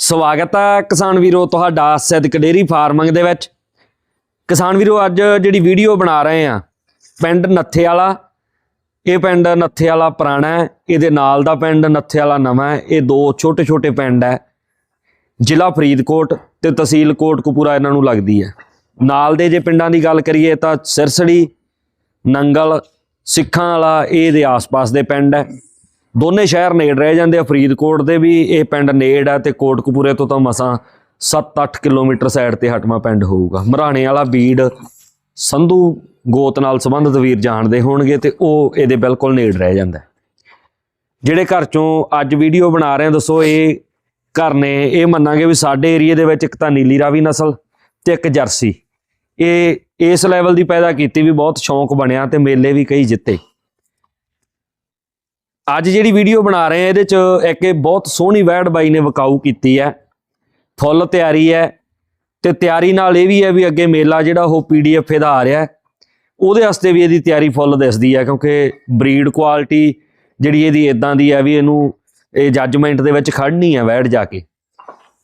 ਸਵਾਗਤ ਹੈ ਕਿਸਾਨ ਵੀਰੋ ਤੁਹਾਡਾ ਸਿੱਧਕ ਡੇਰੀ ਫਾਰਮਿੰਗ ਦੇ ਵਿੱਚ। ਕਿਸਾਨ ਵੀਰੋ, ਅੱਜ ਜਿਹੜੀ ਵੀਡੀਓ ਬਣਾ ਰਹੇ ਆ, ਪਿੰਡ ਨੱਥੇ ਵਾਲਾ ਇਹ ਪਿੰਡ ਨੱਥੇ ਵਾਲਾ ਪੁਰਾਣਾ ਹੈ, ਇਹਦੇ ਨਾਲ ਦਾ ਪਿੰਡ ਨੱਥੇ ਵਾਲਾ ਨਵਾਂ ਹੈ, ਇਹ ਦੋ ਛੋਟੇ ਛੋਟੇ ਪਿੰਡ ਹੈ। ਜ਼ਿਲ੍ਹਾ ਫਰੀਦਕੋਟ ਤੇ ਤਹਿਸੀਲ ਕੋਟਕਪੂਰਾ ਇਹਨਾਂ ਨੂੰ ਲੱਗਦੀ ਹੈ। ਨਾਲ ਦੇ ਜੇ ਪਿੰਡਾਂ ਦੀ ਗੱਲ ਕਰੀਏ ਤਾਂ ਸਿਰਸੜੀ, ਨੰਗਲ, ਸਿੱਖਾਂ ਵਾਲਾ, ਇਹ ਇਹਦੇ ਆਸ-ਪਾਸ ਦੇ ਪਿੰਡ ਹੈ। ਦੋਨੇ ਸ਼ਹਿਰ ਨੇੜ ਰਹਿ ਜਾਂਦੇ ਆ, ਫਰੀਦਕੋਟ ਦੇ ਵੀ ਇਹ ਪਿੰਡ ਨੇੜ ਆ ਤੇ ਕੋਟਕਪੂਰੇ ਤੋਂ ਤਾਂ ਮਸਾਂ 7-8 ਕਿਲੋਮੀਟਰ ਸਾਈਡ ਤੇ ਹਟਮਾ ਪਿੰਡ ਹੋਊਗਾ। ਮਰਾਣੇ ਵਾਲਾ ਬੀੜ, ਸੰਧੂ ਗੋਤ ਨਾਲ ਸੰਬੰਧਿਤ ਵੀਰ ਜਾਣਦੇ ਹੋਣਗੇ ਤੇ ਉਹ ਇਹਦੇ ਬਿਲਕੁਲ ਨੇੜ ਰਹਿ ਜਾਂਦਾ ਜਿਹੜੇ ਘਰ ਚੋਂ ਅੱਜ ਵੀਡੀਓ ਬਣਾ ਰਹੇ ਆ, ਦੱਸੋ ਇਹ ਘਰ ਨੇ, ਇਹ ਮੰਨਾਂਗੇ ਵੀ ਸਾਡੇ ਏਰੀਏ ਦੇ ਵਿੱਚ ਇੱਕ ਤਾਂ ਨੀਲੀ ਰਾਵੀ ਨਸਲ ਤੇ ਇੱਕ ਜਰਸੀ। ਇਹ ਇਸ ਲੈਵਲ ਦੀ ਪੈਦਾ ਕੀਤੀ ਵੀ ਬਹੁਤ ਸ਼ੌਂਕ ਬਣਿਆ ਤੇ ਮੇਲੇ ਵੀ ਕਈ ਜਿੱਤੇ। ਅੱਜ ਜਿਹੜੀ ਵੀਡੀਓ ਬਣਾ ਰਹੇ ਆ ਇਹਦੇ ਚ ਇੱਕ ਇਹ ਬਹੁਤ ਸੋਹਣੀ ਵੈੜ ਬਾਈ ਨੇ ਵਿਕਾਊ ਕੀਤੀ ਹੈ। ਫੁੱਲ ਤਿਆਰੀ ਹੈ ਤੇ ਤਿਆਰੀ ਨਾਲ ਇਹ ਵੀ ਹੈ ਵੀ ਅੱਗੇ ਮੇਲਾ ਜਿਹੜਾ ਉਹ ਪੀਡੀਐਫ ਇਹਦਾ ਆ ਰਿਹਾ ਉਹਦੇ ਵਾਸਤੇ ਵੀ ਇਹਦੀ ਤਿਆਰੀ ਫੁੱਲ ਦਿਸਦੀ ਹੈ ਕਿਉਂਕਿ ਬਰੀਡ ਕੁਆਲਿਟੀ ਜਿਹੜੀ ਇਹਦੀ ਇਦਾਂ ਦੀ ਹੈ ਵੀ ਇਹਨੂੰ ਇਹ ਜੱਜਮੈਂਟ ਦੇ ਵਿੱਚ ਖੜਨੀ ਹੈ ਵੈੜ ਜਾ ਕੇ।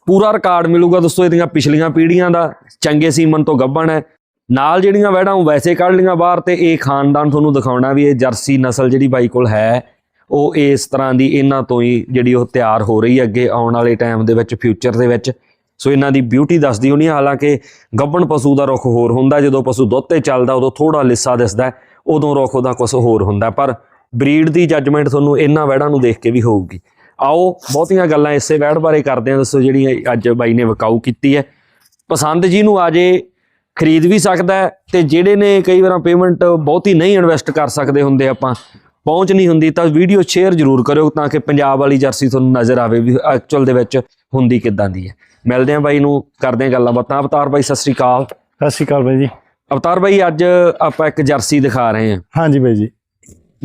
ਪੂਰਾ ਰਿਕਾਰਡ ਮਿਲੂਗਾ ਦੋਸਤੋ ਇਹਦੀਆਂ ਪਿਛਲੀਆਂ ਪੀੜ੍ਹੀਆਂ ਦਾ, ਚੰਗੇ ਸੀਮਨ ਤੋਂ ਗੱਭਣ ਹੈ। ਨਾਲ ਜਿਹੜੀਆਂ ਵੈੜਾਂ ਉਹ ਵੈਸੇ ਕੱਢ ਲੀਆਂ ਬਾਹਰ ਤੇ ਇਹ ਖਾਨਦਾਨ ਤੁਹਾਨੂੰ ਦਿਖਾਉਣਾ ਵੀ ਇਹ ਜਰਸੀ ਨਸਲ ਜਿਹੜੀ ਬਾਈ ਕੋਲ ਹੈ। ਉਹ ਇਸ ਤਰ੍ਹਾਂ ਦੀ ਇਹਨਾਂ ਤੋਂ ਹੀ ਜਿਹੜੀ ਉਹ ਤਿਆਰ ਹੋ ਰਹੀ ਹੈ ਅੱਗੇ ਆਉਣ ਵਾਲੇ ਟਾਈਮ ਦੇ ਵਿੱਚ ਫਿਊਚਰ ਦੇ ਵਿੱਚ। ਸੋ ਇਹਨਾਂ ਦੀ ਬਿਊਟੀ ਦੱਸਦੀ ਹੋਣੀ ਹੈ। ਹਾਲਾਂਕਿ ਗੱਬਣ ਪਸ਼ੂ ਦਾ ਰੁਖ ਹੋਰ ਹੁੰਦਾ, ਜਦੋਂ ਪਸ਼ੂ ਦੁੱਧ ਤੇ ਚੱਲਦਾ, ਉਦੋਂ ਥੋੜਾ ਲਿੱਸਾ ਦਿਸਦਾ ਉਦੋਂ ਰੁਖ ਉਹਦਾ ਕੁਝ ਹੋਰ ਹੁੰਦਾ ਪਰ ਬਰੀਡ ਦੀ ਜੱਜਮੈਂਟ ਤੁਹਾਨੂੰ ਇਹਨਾਂ ਵਹਿੜਾਂ ਨੂੰ ਦੇਖ ਕੇ ਵੀ ਹੋਊਗੀ। ਆਓ, ਬਹੁਤੀਆਂ ਗੱਲਾਂ ਇਸੇ ਵਹਿੜ ਬਾਰੇ ਕਰਦੇ ਹਾਂ, ਦੱਸੋ ਜਿਹੜੀ ਅੱਜ ਬਾਈ ਨੇ ਵਿਕਾਊ ਕੀਤੀ ਹੈ। ਪਸੰਦ ਜੀ ਨੂੰ ਆ ਜੇ ਖਰੀਦ ਵੀ ਸਕਦਾ ਹੈ, ਤੇ ਜਿਹੜੇ ਨੇ ਕਈ ਵਾਰਾਂ ਪੇਮੈਂਟ ਬਹੁਤੀ ਨਹੀਂ ਇਨਵੈਸਟ ਕਰ ਸਕਦੇ ਹੁੰਦੇ ਆਪਾਂ ਪਹੁੰਚ ਨਹੀਂ ਹੁੰਦੀ ਤਾਂ ਵੀਡੀਓ ਸ਼ੇਅਰ ਜ਼ਰੂਰ ਕਰਿਓ ਤਾਂ ਕਿ ਪੰਜਾਬ ਵਾਲੀ ਜਰਸੀ ਤੁਹਾਨੂੰ ਨਜ਼ਰ ਆਵੇ ਵੀ ਐਕਚੁਅਲ ਦੇ ਵਿੱਚ ਹੁੰਦੀ ਕਿੱਦਾਂ ਦੀ ਹੈ। ਮਿਲਦੇ ਹਾਂ ਬਾਈ ਨੂੰ ਕਰਦੇ ਹਾਂ ਗੱਲਾਂ ਬਾਤਾਂ ਅਵਤਾਰ ਬਾਈ ਸਤਿ ਸ੍ਰੀ ਅਕਾਲ। ਸਤਿ ਸ਼੍ਰੀ ਅਕਾਲ ਬਾਈ ਜੀ। ਅਵਤਾਰ ਬਾਈ ਅੱਜ ਆਪਾਂ ਇੱਕ ਜਰਸੀ ਦਿਖਾ ਰਹੇ ਹਾਂ। ਹਾਂਜੀ ਬਾਈ ਜੀ।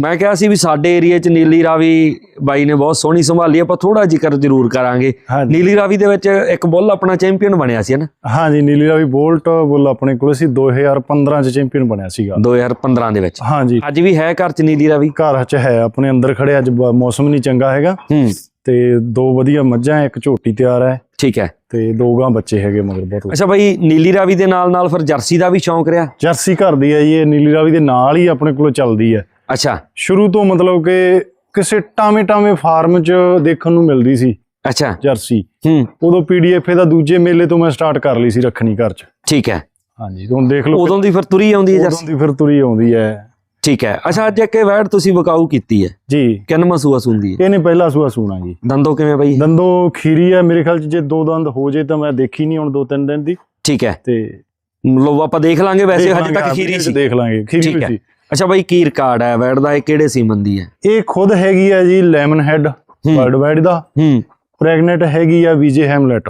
ਮੈਂ ਕਿਹਾ ਸੀ ਵੀ ਸਾਡੇ ਏਰੀਆ 'ਚ ਨੀਲੀ ਰਾਵੀ ਬਾਈ ਨੇ ਬਹੁਤ ਸੋਹਣੀ ਸੰਭਾਲੀ ਆਪਾਂ ਥੋੜਾ ਜ਼ਿਕਰ ਜ਼ਰੂਰ ਕਰਾਂਗੇ। ਹਾਂਜੀ। ਨੀਲੀ ਰਾਵੀ ਦੇ ਵਿੱਚ ਇੱਕ ਬੁੱਲ ਆਪਣਾ ਚੈਂਪੀਅਨ ਬਣਿਆ ਸੀ ਨਾ? ਹਾਂਜੀ ਨੀਲੀ ਰਾਵੀ ਬੋਲਟ ਬੁੱਲ ਆਪਣੇ ਕੋਲ ਸੀ 2015 ਚ ਚੈਂਪੀਅਨ ਬਣਿਆ ਸੀਗਾ। 2015 ਦੇ ਵਿੱਚ। ਹਾਂਜੀ। ਅੱਜ ਵੀ ਹੈ ਘਰ 'ਚ ਨੀਲੀ ਰਾਵੀ? ਘਰ ਚ ਹੈ ਆਪਣੇ ਅੰਦਰ ਖੜੇ ਅੱਜ ਬ- ਮੌਸਮ ਨਹੀਂ ਚੰਗਾ ਹੈਗਾ। ਹੂੰ। ਤੇ ਦੋ ਵਧੀਆ ਮੱਝਾਂ ਇੱਕ ਝੋਟੀ ਤਿਆਰ ਹੈ। ਠੀਕ ਹੈ। ਤੇ ਦੋ ਗਾਂ ਬੱਚੇ ਹੈਗੇ ਮਗਰ ਬਹੁਤ। ਅੱਛਾ ਬਾਈ ਨੀਲੀ ਰਾਵੀ ਦੇ ਨਾਲ ਨਾਲ ਫਿਰ ਜਰਸੀ ਦਾ ਵੀ ਸ਼ੌਂਕ ਰਿਹਾ? ਜਰਸੀ ਘਰ ਦੀ ਹੈ ਜੀ ਇਹ ਨੀਲੀ ਰਾਵੀ ਦੇ ਨਾਲ ਹੀ ਆਪਣੇ ਕੋਲ ਚੱਲਦੀ ਹੈ। ਅੱਛਾ। ਸ਼ੁਰੂ ਤੋਂ ਮਤਲਬ ਕਿ ਕਿਸੇ ਟਾਵੇਂ ਟਾਵੇਂ ਫਾਰਮ ਚ ਦੇਖਣ ਨੂੰ ਮਿਲਦੀ ਸੀ ਅੱਛਾ। ਜਰਸੀ। ਹੂੰ। ਉਦੋਂ ਪੀਡੀਐਫ ਦਾ ਦੂਜੇ ਮੇਲੇ ਤੋਂ ਮੈਂ ਸਟਾਰਟ ਕਰ ਲਈ ਸੀ ਰੱਖਣੀ ਘਰ ਚ। ਠੀਕ ਹੈ। ਹਾਂਜੀ ਹੁਣ ਦੇਖ ਲਓ ਉਦੋਂ ਦੀ ਫਿਰ ਤੁਰੀ ਆਉਂਦੀ ਹੈ ਉਦੋਂ ਜਰਸੀ? ਦੀ ਫਿਰ ਤੁਰੀ ਆਉਂਦੀ ਹੈ। ਠੀਕ ਹੈ। ਅੱਛਾ ਅੱਜ ਇੱਕ ਵੈੜ ਤੁਸੀਂ ਵਿਕਾਊ ਕੀਤੀ ਹੈ। ਜੀ। ਕਿੰਨਵਾਂ ਸੂਆ ਸੁੰਦੀ ਹੈ? ਇਹਨੇ ਪਹਿਲਾ ਸੂਆ ਸੂਣਾ ਜੀ। ਦੰਦੋ ਕਿਵੇਂ ਬਾਈ? ਦੰਦੋਂ ਖੀਰੀ ਹੈ ਮੇਰੇ ਖਿਆਲ ਚ ਜੇ ਦੋ ਦੰਦ ਹੋ ਜੇ ਤਾਂ ਮੈਂ ਦੇਖੀ ਨਹੀਂ ਹੁਣ ਦੋ ਤਿੰਨ ਦਿਨ ਦੀ। ਠੀਕ ਹੈ। ਤੇ ਲੋ ਆਪਾਂ ਦੇਖ ਲਾਂਗੇ ਵੈਸੇ ਹਜੇ ਤੱਕ ਖੀਰੀ ਸੀ। ਦੇਖ ਲਾਂਗੇ ਖੀਰੀ। ਸੀ। ਅੱਛਾ ਬਾਈ ਕੀ ਰਿਕਾਰਡ ਹੈ? ਵੈੜ ਦਾ ਇਹ ਕਿਹੜੇ ਸੀਮਨ ਦੀ ਹੈ? ਇਹ ਖੁਦ ਹੈਗੀ ਹੈ ਜੀ ਲੈਮਨ ਹੈਡ ਵਰਲਡ ਵਾਈਡ ਦਾ। ਹੂੰ। ਪ੍ਰੈਗਨੈਂਟ ਹੈਗੀ ਆ ਵੀਜੇ ਹੈਮਲਟ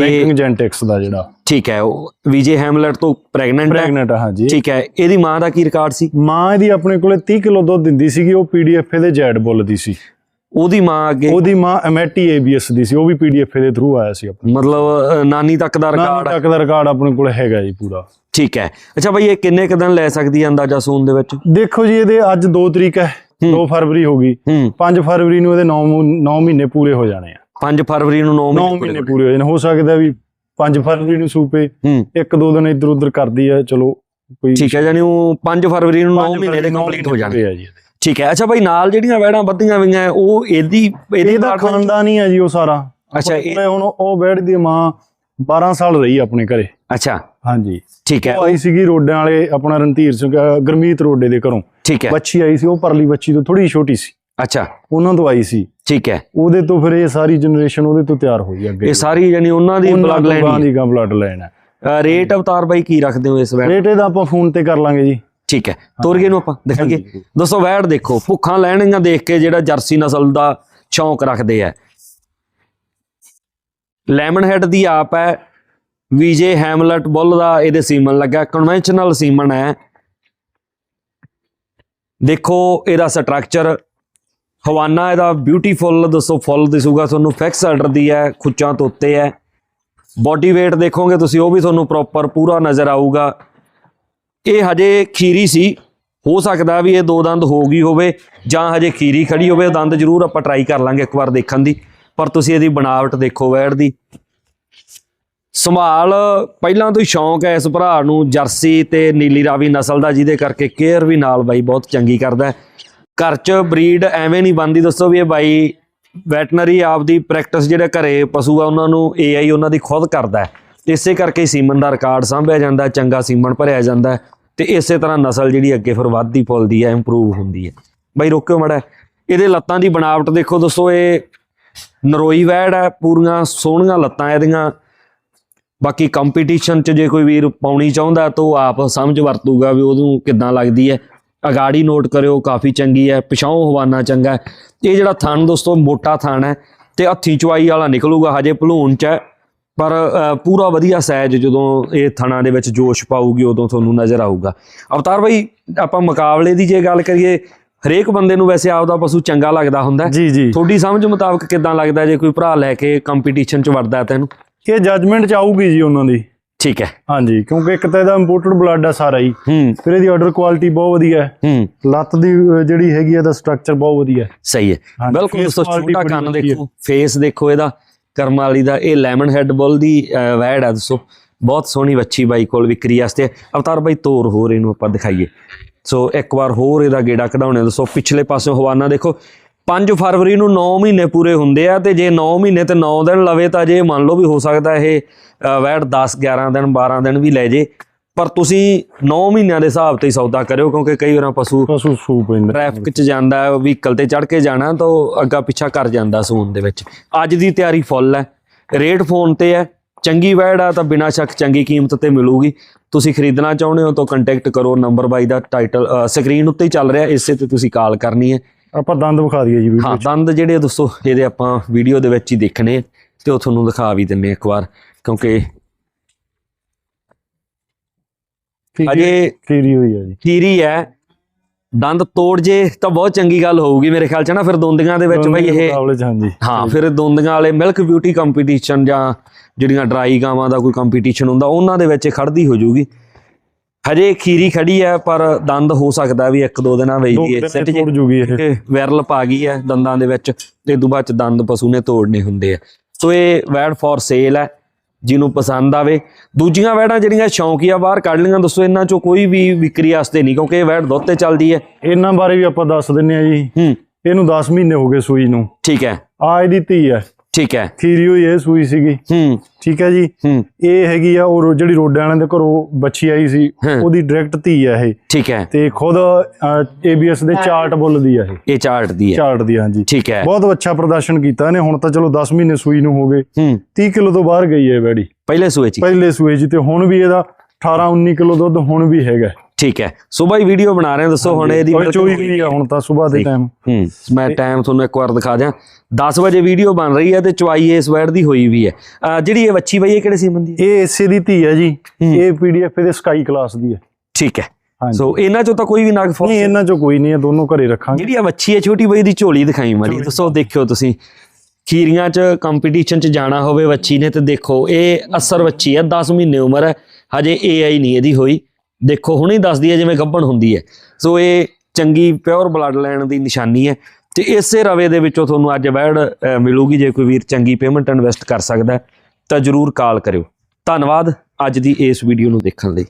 ਰੈਂਕਿੰਗ ਜੈਂਟੈਕਸ ਦਾ ਜਿਹੜਾ। ਠੀਕ ਹੈ ਉਹ ਵਿਜੇ ਹੈਮਲਟ ਤੋਂ ਪ੍ਰੈਗਨੈਂਟ ਹੈ? ਪ੍ਰੈਗਨੈਂਟ ਹਾਂ ਜੀ ਠੀਕ ਹੈ ਇਹਦੀ ਮਾਂ ਦਾ ਕੀ ਰਿਕਾਰਡ ਸੀ? ਮਾਂ ਇਹਦੀ ਆਪਣੇ ਕੋਲੇ 30 ਕਿਲੋ ਦੁੱਧ ਦਿੰਦੀ ਸੀਗੀ ਉਹ ਪੀਡੀਐਫ ਦੇ ਜੈਡ ਬੁੱਲ ਦੀ ਸੀ। ਉਹਦੀ ਮਾਂ ਅੱਗੇ? ਉਹਦੀ ਮਾਂ ਐਮਟੀ ਏਬੀਐਸ ਦੀ ਸੀ ਉਹ ਵੀ ਪੀਡੀਐਫ ਦੇ ਥਰੂ ਆਇਆ ਸੀ ਆਪਣਾ। ਮਤਲਬ ਅ, ਨਾਨੀ ਤੱਕ ਦਾ ਨਾਨੀ ਰਿਕਾਰਡ ਤੱਕ ਦਾ ਰਿਕਾਰਡ ਆਪਣੇ ਕੋਲ ਹੈਗਾ ਜੀ ਪੂਰਾ। ਠੀਕ ਹੈ। ਅੱਛਾ ਬਾਈ ਇਹ ਕਿੰਨੇ ਕੁ ਦਿਨ ਲੈ ਸਕਦੀ ਹੈ ਅੰਦਾਜ਼ਾ ਸੂਨ ਦੇ ਵਿੱਚ? ਦੇਖੋ ਜੀ ਇਹਦੇ ਅੱਜ 2 ਤਰੀਕ ਹੈ 2 ਫਰਵਰੀ ਹੋ ਗਈ। ਹੂੰ। 5 ਫਰਵਰੀ ਨੂੰ ਇਹਦੇ 9 9 ਮਹੀਨੇ ਪੂਰੇ ਹੋ ਜਾਣੇ ਆ। 5 ਫਰਵਰੀ ਨੂੰ 9 9 ਮਹੀਨੇ ਪੂਰੇ ਹੋ ਜਾਣੇ। ਹੋ ਸਕਦਾ ਵੀ 5 ਫਰਵਰੀ ਨੂੰ ਸੂਪੇ ਹੂੰ। ਇੱਕ ਦੋ ਦਿਨ ਇੱਧਰ ਉੱਧਰ ਕਰਦੀ ਆ ਚਲੋ ਕੋਈ ਠੀਕ ਹੈ ਯਾਨੀ ਉਹ 5 ਫਰਵਰੀ ਨੂੰ 9 ਪੰਜ ਮਹੀਨੇ ਦੇ ਕੰਪਲੀਟ ਹੋ ਜਾਣੇ। ਪੂਰੇ ਆ ਜੀ ਇਹਦੇ। ਠੀਕ ਹੈ। ਅੱਛਾ ਬਾਈ ਨਾਲ ਜਿਹੜੀਆਂ ਵੈੜਾਂ ਬੱਧੀਆਂ ਹੋਈਆਂ ਉਹ ਇਹਦੀ ਇਹਦੀ ਇਹਦਾ ਖਾਨਦਾਨ ਹੀ ਆ ਜੀ ਉਹ ਸਾਰਾ। ਅੱਛਾ, ਇਹ- ਹੁਣ ਉਹ ਬੈਠ ਦੀ ਮਾਂ 12 ਸਾਲ ਰਹੀ ਆਪਣੇ ਘਰੇ। ਅੱਛਾ। ਹਾਂਜੀ। ਠੀਕ ਹੈ। ਉਹ ਆਈ ਸੀਗੀ ਰੋਡਿਆਂ ਵਾਲੇ ਆਪਣਾ ਰਣਧੀਰ ਸਿੰਘ ਗੁਰਮੀਤ ਰੋਡੇ ਦੇ ਘਰੋਂ। ਠੀਕ ਹੈ। ਬੱਚੀ ਆਈ ਸੀ ਉਹ ਪਰਲੀ ਬੱਚੀ ਤੋਂ ਥੋੜੀ ਛੋਟੀ ਸੀ। ਅੱਛਾ। ਉਹਨਾਂ ਤੋਂ ਆਈ ਸੀ। ਠੀਕ ਹੈ। ਉਹਦੇ ਤੋਂ ਫਿਰ ਇਹ ਸਾਰੀ ਜਨਰੇਸ਼ਨ ਉਹਦੇ ਤੋਂ ਤਿਆਰ ਹੋਈ ਅੱਗੇ। ਇਹ ਸਾਰੀ ਯਾਨੀ ਉਹਨਾਂ ਦੀ ਉਹਨਾਂ ਬਲੱਡ ਲਾਈਨ ਗਾਂ ਦੀ ਬਲੱਡ ਲਾਈਨ ਹੈ। ਰੇਟ ਅਵਤਾਰ ਬਾਈ ਕੀ ਰੱਖਦੇ ਹੋ ਇਸ ਵੈੜ ਰੇਟ ਇਹਦਾ ਆਪਾਂ ਫੋਨ ਤੇ ਕਰ ਲਾਂਗੇ ਜੀ। ਠੀਕ ਹੈ ਤੋਰੀਏ ਨੂੰ ਆਪਾਂ ਹਾਂਜੀ। ਦੋਸਤੋ ਵੈੜ ਦੇਖੋ ਭੁੱਖਾਂ ਲੈਣੀਆਂ ਦੇਖ ਕੇ ਜਿਹੜਾ ਜਰਸੀ ਨਸਲ ਦਾ ਸ਼ੌਂਕ ਰੱਖਦੇ ਆ। ਲੈਮਨ ਹੈਡ ਦੀ ਆਪ ਹੈ ਵੀਜੇ ਹੈਮਲਟ ਬੁੱਲ ਦਾ ਇਹਦੇ ਸੀਮਨ ਲੱਗਾ ਕਨਵੈਨਸ਼ਨਲ ਸੀਮਨ ਹੈ। ਦੇਖੋ ਇਹਦਾ ਸਟਰਕਚਰ ਹਵਾਨਾ ਇਹਦਾ ਬਿਊਟੀਫੁਲ ਦੱਸੋ ਫੁੱਲ ਦਿਸੂਗਾ ਤੁਹਾਨੂੰ ਫਿਕਸ ਆਰਡਰ ਦੀ ਹੈ ਖੁੱਚਾਂ ਤੋਂ ਉੱਤੇ ਹੈ। ਬਾਡੀ weight ਦੇਖੋਗੇ ਤੁਸੀਂ ਉਹ ਵੀ ਤੁਹਾਨੂੰ ਪ੍ਰੋਪਰ ਪੂਰਾ ਨਜ਼ਰ ਆਊਗਾ। ਇਹ ਹਜੇ ਖੀਰੀ ਸੀ। ਹੋ ਸਕਦਾ ਵੀ ਇਹ ਦੋ ਦੰਦ ਹੋ ਗਈ ਹੋਵੇ ਜਾਂ ਹਜੇ ਖੀਰੀ ਖੜੀ ਹੋਵੇ ਦੰਦ ਜ਼ਰੂਰ ਆਪਾਂ ਟਰਾਈ ਕਰ ਲਾਂਗੇ ਇੱਕ ਵਾਰ ਦੇਖਣ ਦੀ। ਪਰ ਤੁਸੀਂ ਇਹਦੀ ਬਣਾਵਟ ਦੇਖੋ ਵੈੜ ਦੀ। ਸੰਭਾਲ ਪਹਿਲਾਂ ਤੋਂ ਹੀ ਸ਼ੌਂਕ ਹੈ ਇਸ ਭਰਾ ਨੂੰ, ਜਰਸੀ ਤੇ ਨੀਲੀ ਰਾਵੀ ਨਸਲ ਦਾ, ਜਿਹਦੇ ਕਰਕੇ ਕੇਅਰ ਵੀ ਨਾਲ ਬਾਈ ਬਹੁਤ ਚੰਗੀ ਕਰਦਾ ਹੈ। ਘਰ 'ਚ ਬਰੀਡ ਐਵੇਂ ਨਹੀਂ ਬੰਦੀ ਦੱਸੋ ਵੀ ਇਹ ਬਾਈ ਵੈਟਨਰੀ ਆਪਦੀ ਪ੍ਰੈਕਟਿਸ ਜਿਹੜੇ ਘਰੇ ਪਸ਼ੂ ਆ, ਉਹਨਾਂ ਨੂੰ ਏਆਈ ਉਹਨਾਂ ਦੀ ਖੁਦ ਕਰਦਾ ਹੈ। ਇਸੇ ਕਰਕੇ ਸੀਮਨ ਦਾ ਰਿਕਾਰਡ ਸਾਂਭਿਆ ਜਾਂਦਾ, ਚੰਗਾ ਸੀਮਨ ਭਰਿਆ ਜਾਂਦਾ ਹੈ ਤੇ ਇਸੇ ਤਰ੍ਹਾਂ ਨਸਲ ਜਿਹੜੀ ਅੱਗੇ ਫਿਰ ਵੱਧਦੀ ਫੁੱਲਦੀ ਹੈ ਇੰਪਰੂਵ ਹੁੰਦੀ ਹੈ। ਬਾਈ, ਰੋਕਿਓ ਮੜਾ ਇਹਦੇ ਲੱਤਾਂ ਦੀ ਬਣਾਵਟ ਦੇਖੋ ਦੋਸਤੋ, ਇਹ ਨਰੋਈ ਵੈੜ ਹੈ, ਪੂਰੀਆਂ ਸੋਹਣੀਆਂ ਲੱਤਾਂ ਇਹਦੀਆਂ। ਬਾਕੀ ਕੰਪੀਟੀਸ਼ਨ 'ਚ ਜੇ ਕੋਈ ਵੀਰ ਪਾਉਣੀ ਚਾਹੁੰਦਾ ਤਾਂ ਉਹ ਆਪ ਸਮਝ ਵਰਤੂਗਾ ਵੀ ਉਹਨੂੰ ਕਿੱਦਾਂ ਲੱਗਦੀ ਹੈ। ਅਗਾੜੀ ਨੋਟ ਕਰਿਓ, ਕਾਫੀ ਚੰਗੀ ਹੈ ਪਿਛਾਉਂ ਹਵਾਨਾ ਚੰਗਾ ਇਹ ਜਿਹੜਾ ਥਣ ਦੋਸਤੋ, ਮੋਟਾ ਥਣ ਹੈ ਤੇ ਹੱਥੀ ਚਵਾਈ ਵਾਲਾ ਨਿਕਲੂਗਾ, ਹਜੇ ਭਲੂਣ 'ਚ ਹੈ। ਪਰ ਪੂਰਾ ਵਧੀਆ ਸਾਈਜ਼ ਜਦੋਂ ਇਹ ਥਣਾਂ ਦੇ ਵਿੱਚ ਜੋਸ਼ ਪਾਊਗੀ ਉਦੋਂ ਤੁਹਾਨੂੰ ਨਜ਼ਰ ਆਊਗਾ। ਅਵਤਾਰ ਭਾਈ ਆਪਾਂ ਮੁਕਾਬਲੇ ਦੀ ਜੇ ਗੱਲ ਕਰੀਏ ਹਰੇਕ ਬੰਦੇ ਨੂੰ ਵੈਸੇ ਆਪਦਾ ਪਸ਼ੂ ਚੰਗਾ ਲੱਗਦਾ ਹੁੰਦਾ। ਜੀ ਜੀ। ਤੁਹਾਡੀ ਸਮਝ ਮੁਤਾਬਕ ਕਿਦਾਂ ਲੱਗਦਾ ਜੇ ਕੋਈ ਭਰਾ ਲੈ ਕੇ ਕੰਪੀਟੀਸ਼ਨ 'ਚ ਵੜਦਾ ਤੈਨੂੰ? ਇਹ ਜੱਜਮੈਂਟ ਚ ਆਊਗੀ ਜੀ ਉਹਨਾਂ ਦੀ। ਠੀਕ ਹੈ। ਹਾਂਜੀ ਕਿਉਂਕਿ ਇੱਕ ਤਾਂ ਇਹਦਾ ਇੰਪੋਰਟਡ ਬਲੱਡ ਆ ਸਾਰਾ ਹੀ। ਹੂੰ। ਫਿਰ ਇਹਦੀ ਆਰਡਰ ਕੁਆਲਿਟੀ ਬਹੁਤ ਵਧੀਆ ਹੈ। ਹੂੰ। ਲੱਤ ਦੀ ਜਿਹੜੀ ਹੈਗੀ ਇਹਦਾ ਸਟਰਕਚਰ ਬਹੁਤ ਵਧੀਆ ਹੈ। ਸਹੀ ਹੈ। ਬਿਲਕੁਲ ਦੋਸਤੋ ਛੋਟਾ ਕੰਨ। ਦੇਖੋ ਫੇਸ ਦੇਖੋ ਇਹਦਾ। ਕਰਮ ਵਾਲੀ ਦਾ ਇਹ ਲੈਮਨ ਹੈਡ ਬੁੱਲ ਦੀ ਅਹ, ਵੈੜ ਹੈ ਦੱਸੋ। ਬਹੁਤ ਸੋਹਣੀ ਵੱਛੀ ਬਾਈ ਕੋਲ ਵਿਕਰੀ ਵਾਸਤੇ। ਅਵਤਾਰ ਬਾਈ ਤੋਰ ਹੋਰ ਇਹਨੂੰ ਆਪਾਂ ਦਿਖਾਈਏ। ਸੋ ਇੱਕ ਵਾਰ ਹੋਰ ਇਹਦਾ ਗੇੜਾ ਕਢਾਉਣੇ ਦੱਸੋ। ਪਿਛਲੇ ਪਾਸੇ ਹਵਾਨਾ ਦੇਖੋ। 5 ਫਰਵਰੀ ਨੂੰ 9 ਮਹੀਨੇ ਪੂਰੇ ਹੁੰਦੇ ਆ ਤੇ ਜੇ 9 ਮਹੀਨੇ ਤੇ 9 ਦਿਨ ਲਵੇ ਤਾਂ ਜੇ ਮੰਨ ਲਓ ਵੀ ਹੋ ਸਕਦਾ ਇਹ ਅਹ, ਵੈੜ 10 11 ਦਿਨ 12 ਦਿਨ ਵੀ ਲੈ ਜੇ। ਪਰ ਤੁਸੀਂ 9 ਮਹੀਨਿਆਂ ਦੇ ਹਿਸਾਬ ਤੇ ਹੀ ਸੌਦਾ ਕਰਿਓ ਕਿਉਂਕਿ ਕਈ ਵਾਰਾਂ ਪਸ਼ੂ ਪਸ਼ੂ ਸੂ ਪੈਂਦਾ ਟ੍ਰੈਫਿਕ 'ਚ ਜਾਂਦਾ ਹੈ ਵਹੀਕਲ ਤੇ ਚੜ ਕੇ ਜਾਣਾ ਤਾਂ ਉਹ ਅੱਗਾ ਪਿੱਛਾ ਕਰ ਜਾਂਦਾ ਸੂਨ ਦੇ ਵਿੱਚ। ਅੱਜ ਦੀ ਤਿਆਰੀ ਫੁੱਲ ਹੈ। ਰੇਟ ਫੋਨ ਤੇ ਹੈ। ਚੰਗੀ ਵੈੜ ਆ ਤਾਂ ਬਿਨਾਂ ਸ਼ੱਕ ਚੰਗੀ ਕੀਮਤ ਤੇ ਮਿਲੂਗੀ। ਤੁਸੀਂ ਖਰੀਦਣਾ ਚਾਹੁੰਦੇ ਹੋ ਤਾਂ ਕੰਟੈਕਟ ਕਰੋ ਨੰਬਰ ਬਾਈ ਦਾ ਟਾਈਟਲ ਸਕਰੀਨ ਉੱਤੇ ਹੀ ਚੱਲ ਰਿਹਾ ਇਸੇ ਤੇ ਤੁਸੀਂ ਕਾਲ ਕਰਨੀ ਹੈ। ਆਪਾਂ ਦੰਦ ਵਿਖਾ ਦਈਏ ਜੀ ਹਾਂ ਵੀਡੀਓ ਦੰਦ ਜਿਹੜੇ ਦੋਸਤੋ ਇਹਦੇ ਆਪਾਂ ਵੀਡੀਓ ਦੇ ਵਿੱਚ ਹੀ ਦੇਖਣੇ ਤੇ ਉਹ ਤੁਹਾਨੂੰ ਦਿਖਾ ਵੀ ਦਿੰਨੇ ਇੱਕ ਵਾਰ ਕਿਉਂਕਿ ਅਜੇ ਫੀਰੀ ਹੋਈ ਹੈ ਜੀ। ਖੀਰੀ ਹੈ। ਦੰਦ ਤੋੜ ਜੇ ਤਾਂ ਬਹੁਤ ਚੰਗੀ ਗੱਲ ਹੋਊਗੀ ਮੇਰੇ ਖਿਆਲ ਚ ਨਾ ਫਿਰ ਦੋਂਦੀਆਂ ਦੇ ਵਿੱਚ ਬਈ ਇਹ ਹਾਂ ਫਿਰ ਦੋਂਦੀਆਂ ਵਾਲੇ ਮਿਲਕ ਬਿਊਟੀ ਕੰਪੀਟੀਸ਼ਨ ਜਾਂ ਜਿਹੜੀਆਂ ਡਰਾਈ ਗਾਵਾਂ ਦਾ ਕੋਈ ਕੰਪੀਟੀਸ਼ਨ ਹੁੰਦਾ ਉਹਨਾਂ ਦੇ ਵਿੱਚ ਖੜਦੀ ਹੋ ਜਾਊਗੀ। ਹਜੇ ਖੀਰੀ ਖੜੀ ਹੈ ਪਰ ਦੰਦ ਹੋ ਸਕਦਾ ਵੀ ਇੱਕ ਦੋ ਦਿਨਾਂ ਵਿੱਚ ਦੋ ਹੀ ਇਹ ਦਿਨ ਸਿੱਟ ਜੇ ਤੋੜ ਜੂਗੀ ਇਹ। ਕਿ ਵਿਰਲ ਪਾ ਗਈ ਹੈ ਦੰਦਾਂ ਦੇ ਵਿੱਚ ਤੇ ਤੋਂ ਬਾਅਦ ਚ ਦੰਦ ਪਸ਼ੂ ਨੇ ਤੋੜਨੇ ਹੁੰਦੇ ਆ। ਸੋ ਇਹ ਵੈਡ ਫॉर ਸੇਲ ਹੈ। ਜਿਹਨੂੰ ਪਸੰਦ ਆਵੇ। ਦੂਜੀਆਂ ਵੈੜਾਂ ਜਿਹੜੀਆਂ ਸ਼ੌਂਕੀਆ ਬਾਹਰ ਕੱਢ ਲਈਆਂ। ਦੱਸੋ ਇਹਨਾਂ ਚੋਂ ਕੋਈ ਵੀ ਵਿਕਰੀ ਵਾਸਤੇ ਨਹੀਂ ਕਿਉਂਕਿ ਇਹ ਵੈੜ ਦੁੱਧ ਤੇ ਚੱਲਦੀ ਹੈ। ਇਹਨਾਂ ਬਾਰੇ ਵੀ ਆਪਾਂ ਦੱਸ ਦਿੰਨੇ ਆ ਜੀ। ਹੂੰ। ਇਹਨੂੰ 10 ਮਹੀਨੇ ਹੋ ਗਏ ਸੂਈ ਨੂੰ। ਠੀਕ ਹੈ। ਆ ਇਹਦੀ ਧੀ ਹੈ। ਠੀਕ ਹੈ। ਖੀਰੀ ਹੋਈ ਇਹ ਸੂਈ ਸੀਗੀ। ਹੂੰ। ਠੀਕ ਹੈ ਜੀ। ਹੂੰ। ਇਹ ਹੈਗੀ ਆ ਉਹ ਜਿਹੜੀ ਰੋਡਿਆਂ ਵਾਲਿਆਂ ਦੇ ਘਰੋਂ ਬੱਚੀ ਆਈ ਸੀ। ਉਹਦੀ ਡਾਇਰੈਕਟ ਧੀ ਆ ਇਹ। ਠੀਕ ਹੈ। ਤੇ ਖੁਦ ABS ਦੇ ਚਾਰਟ ਬੁੱਲਦੀ ਆ ਇਹ। ਇਹ ਚਾਰਟ ਦੀ ਹੈ। ਚਾਰਟ ਦੀ ਹਾਂਜੀ। ਠੀਕ ਹੈ। ਬਹੁਤ ਅੱਛਾ ਪ੍ਰਦਰਸ਼ਨ ਕੀਤਾ ਇਹਨੇ ਹੁਣ ਤਾਂ ਚਲੋ 10 ਮਹੀਨੇ ਸੂਈ ਨੂੰ ਹੋ ਗਏ। ਹੂੰ। 30 ਕਿਲੋ ਤੋਂ ਬਾਹਰ ਗਈ ਹੈ ਬੈੜੀ। ਪਹਿਲੇ ਸੂਏ ਚ। ਪਹਿਲੇ ਸੂਏ 'ਚ ਤੇ ਹੁਣ ਵੀ ਇਹਦਾ 18 19 ਕਿਲੋ ਦੁੱਧ ਹੁਣ ਵੀ ਹੈਗਾ। ਠੀਕ ਹੈ। ਸੋ ਬਾਈ ਵੀਡੀਓ ਬਣਾ ਰਹੇ ਹਾਂ ਦੱਸੋ ਹੁਣ ਇਹਦੀ ਮਿਲਕ ਚੋਈ ਵੀ ਆ ਹੁਣ ਤਾਂ ਸਵੇਰ ਦੇ ਟਾਈਮ ਹੂੰ ਮੈਂ ਟਾਈਮ ਤੁਹਾਨੂੰ ਇੱਕ ਵਾਰ ਦਿਖਾ ਦਿਆਂ। 10 ਵਜੇ ਵੀਡੀਓ ਬਣ ਰਹੀ ਹੈ ਤੇ ਚੁਆਈ ਇਸ ਵੈੜ ਦੀ ਹੋਈ ਵੀ ਹੈ। ਜਿਹੜੀ ਇਹ ਵੱਛੀ ਬਈ ਇਹ ਕਿਹੜੇ ਸੀਮਨ ਦੀ ਹੈ? ਇਹ ਇਸੇ ਦੀ ਧੀ ਹੈ ਜੀ। ਹੂੰ। ਇਹ ਪੀਡੀਐਫ ਇਹਦੇ ਸਕਾਈ ਕਲਾਸ ਦੀ ਹੈ। ਠੀਕ ਹੈ। ਸੋ ਇਹਨਾਂ ਚੋਂ ਤਾਂ ਕੋਈ ਵੀ ਨਾਗ ਫੋਰ ਨਹੀਂ ਇਹਨਾਂ 'ਚੋਂ ਕੋਈ ਨਹੀਂ ਹੈ ਦੋਨੋਂ ਘਰੇ ਰੱਖਾਂਗੇ। ਜਿਹੜੀ ਆ ਵੱਛੀ ਹੈ ਛੋਟੀ ਬਈ ਦੀ ਝੋਲੀ ਦਿਖਾਈ ਮਾਰੀ ਦੱਸੋ ਦੇਖਿਓ ਤੁਸੀਂ। ਖੀਰੀਆਂ 'ਚ ਕੰਪੀਟੀਸ਼ਨ 'ਚ ਜਾਣਾ ਹੋਵੇ ਵੱਛੀ ਨੇ ਤੇ ਦੇਖੋ ਇਹ ਅਸਰ ਵੱਛੀ ਹੈ 10 ਮਹੀਨੇ ਉਮਰ ਹੈ। ਹਜੇ ਏਆਈ ਨਹੀਂ ਇਹਦੀ ਹੋਈ। ਦੇਖੋ ਹੁਣੇ ਦੱਸਦੀ ਹੈ ਜਿਵੇਂ ਗੱਭਣ ਹੁੰਦੀ ਹੈ। ਸੋ ਇਹ ਚੰਗੀ ਪਿਓਰ ਬਲੱਡ ਲਾਈਨ ਦੀ ਨਿਸ਼ਾਨੀ ਹੈ ਤੇ ਇਸੇ ਰਵੇ ਦੇ ਵਿੱਚੋਂ ਤੁਹਾਨੂੰ ਅੱਜ ਬੈੜ ਅ, ਮਿਲੂਗੀ। ਜੇ ਕੋਈ ਵੀਰ ਚੰਗੀ ਪੇਮੈਂਟ ਇਨਵੈਸਟ ਕਰ ਸਕਦਾ ਤਾਂ ਜਰੂਰ ਕਾਲ ਕਰਿਓ। ਧੰਨਵਾਦ ਅੱਜ ਦੀ ਇਸ ਵੀਡੀਓ ਨੂੰ ਦੇਖਣ ਲਈ।